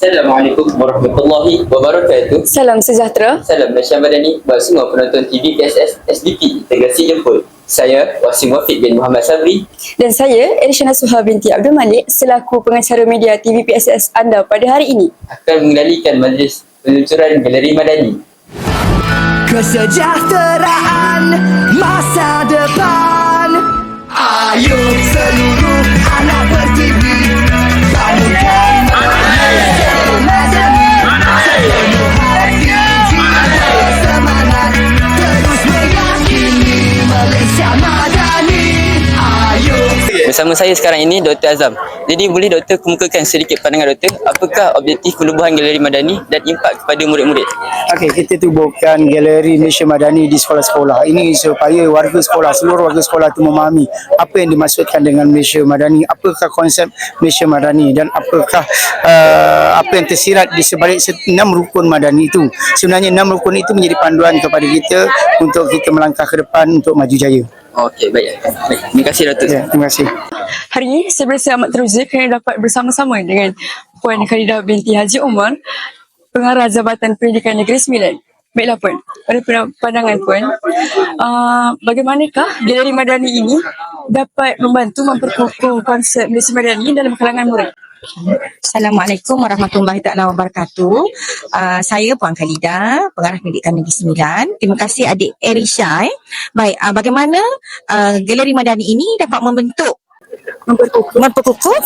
Assalamualaikum warahmatullahi wabarakatuh. Salam sejahtera. Salam Malaysia Madani buat semua penonton TV PSS SDP Integrasi Jemput. Saya Wasim Wafiq bin Muhammad Sabri. Dan saya, Erishana Suha binti Abdul Malik, selaku pengacara media TV PSS anda pada hari ini. akan mengendalikan majlis peluncuran Galeri Madani. Kesejahteraan masa depan Ayo seluruh Bersama saya sekarang ini Dr. Azam. Jadi boleh doktor kemukakan sedikit pandangan doktor apakah objektif penubuhan Galeri Madani dan impak kepada murid-murid? Okey, kita tubuhkan galeri Malaysia Madani di sekolah-sekolah. Ini supaya warga sekolah, seluruh warga sekolah itu memahami apa yang dimaksudkan dengan Malaysia Madani, apakah konsep Malaysia Madani dan apakah uh, apa yang tersirat di sebalik se- enam rukun Madani itu. Sebenarnya enam rukun itu menjadi panduan kepada kita untuk kita melangkah ke depan untuk maju jaya. Okey, baik. baik. Terima kasih doktor. Ya, terima kasih. Hari ini saya berasa amat teruja kerana dapat bersama-sama dengan Puan Khalidah binti Haji Umar, Pengarah Jabatan Pendidikan Negeri Sembilan. Baiklah Puan, pada pandangan Puan, uh, bagaimanakah Galeri Madani ini dapat membantu memperkukuh konsep Malaysia Madani dalam kalangan murid? Assalamualaikum warahmatullahi taala wabarakatuh. Uh, saya Puan Khalida, pengarah pendidikan Negeri Sembilan. Terima kasih adik Erisha. Eh. Baik, uh, bagaimana uh, Galeri Madani ini dapat membentuk Memperkukuh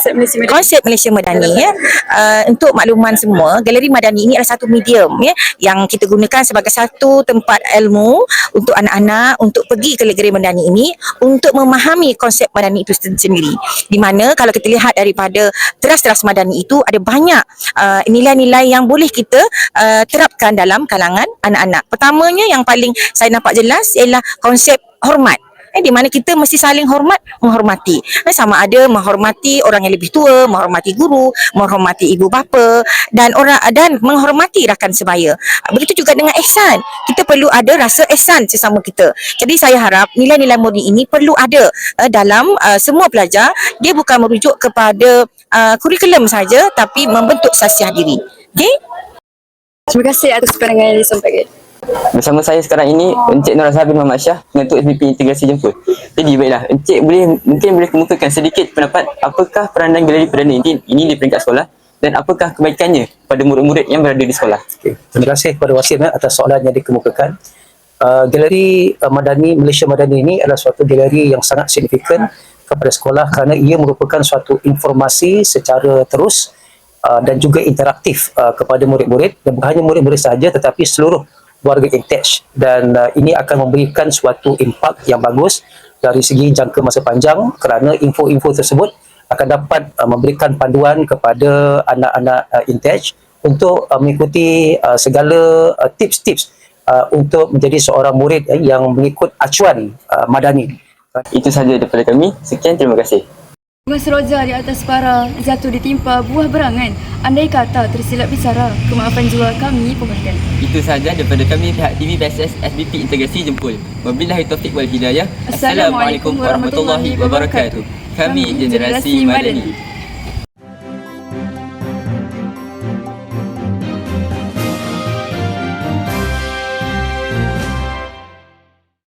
konsep Malaysia Madani. ya. Uh, untuk makluman semua, Galeri Madani ini adalah satu medium ya yang kita gunakan sebagai satu tempat ilmu untuk anak-anak untuk pergi ke Galeri Madani ini untuk memahami konsep Madani itu sen- sendiri. Di mana kalau kita lihat daripada teras-teras Madani itu ada banyak uh, nilai-nilai yang boleh kita uh, terapkan dalam kalangan anak-anak. Pertamanya yang paling saya nampak jelas ialah konsep hormat eh, di mana kita mesti saling hormat menghormati. Eh, sama ada menghormati orang yang lebih tua menghormati guru menghormati ibu bapa dan orang dan menghormati rakan sebaya. Begitu juga dengan ihsan. Kita perlu ada rasa ihsan sesama kita. Jadi saya harap nilai-nilai murni ini perlu ada uh, dalam uh, semua pelajar. Dia bukan merujuk kepada uh, kurikulum saja tapi membentuk sasiah diri. Okey? Terima kasih atas pandangan yang disampaikan. Bersama saya sekarang ini Encik Nur Azhar bin Muhammad Syah Pengetua SBP Integrasi Jemput. Jadi baiklah, Encik boleh mungkin boleh kemukakan sedikit pendapat apakah peranan Galeri Perdana ini, ini di peringkat sekolah dan apakah kebaikannya pada murid-murid yang berada di sekolah? Okay. Terima kasih kepada Wasim atas soalan yang dikemukakan. Uh, galeri uh, Madani Malaysia Madani ini adalah suatu galeri yang sangat signifikan kepada sekolah kerana ia merupakan suatu informasi secara terus uh, dan juga interaktif uh, kepada murid-murid dan bukan hanya murid-murid sahaja tetapi seluruh warga attach dan uh, ini akan memberikan suatu impak yang bagus dari segi jangka masa panjang kerana info-info tersebut akan dapat uh, memberikan panduan kepada anak-anak uh, intech untuk uh, mengikuti uh, segala uh, tips-tips uh, untuk menjadi seorang murid uh, yang mengikut acuan uh, madani. Itu sahaja daripada kami. Sekian, terima kasih. Bunga seroja di atas para jatuh ditimpa buah berangan. Andai kata tersilap bicara, kemaafan jiwa kami pohonkan. Itu sahaja daripada kami pihak TV PSS SBP Integrasi Jempol. Wabillahi taufiq wal hidayah. Assalamualaikum warahmatullahi wabarakatuh. Kami generasi Madani.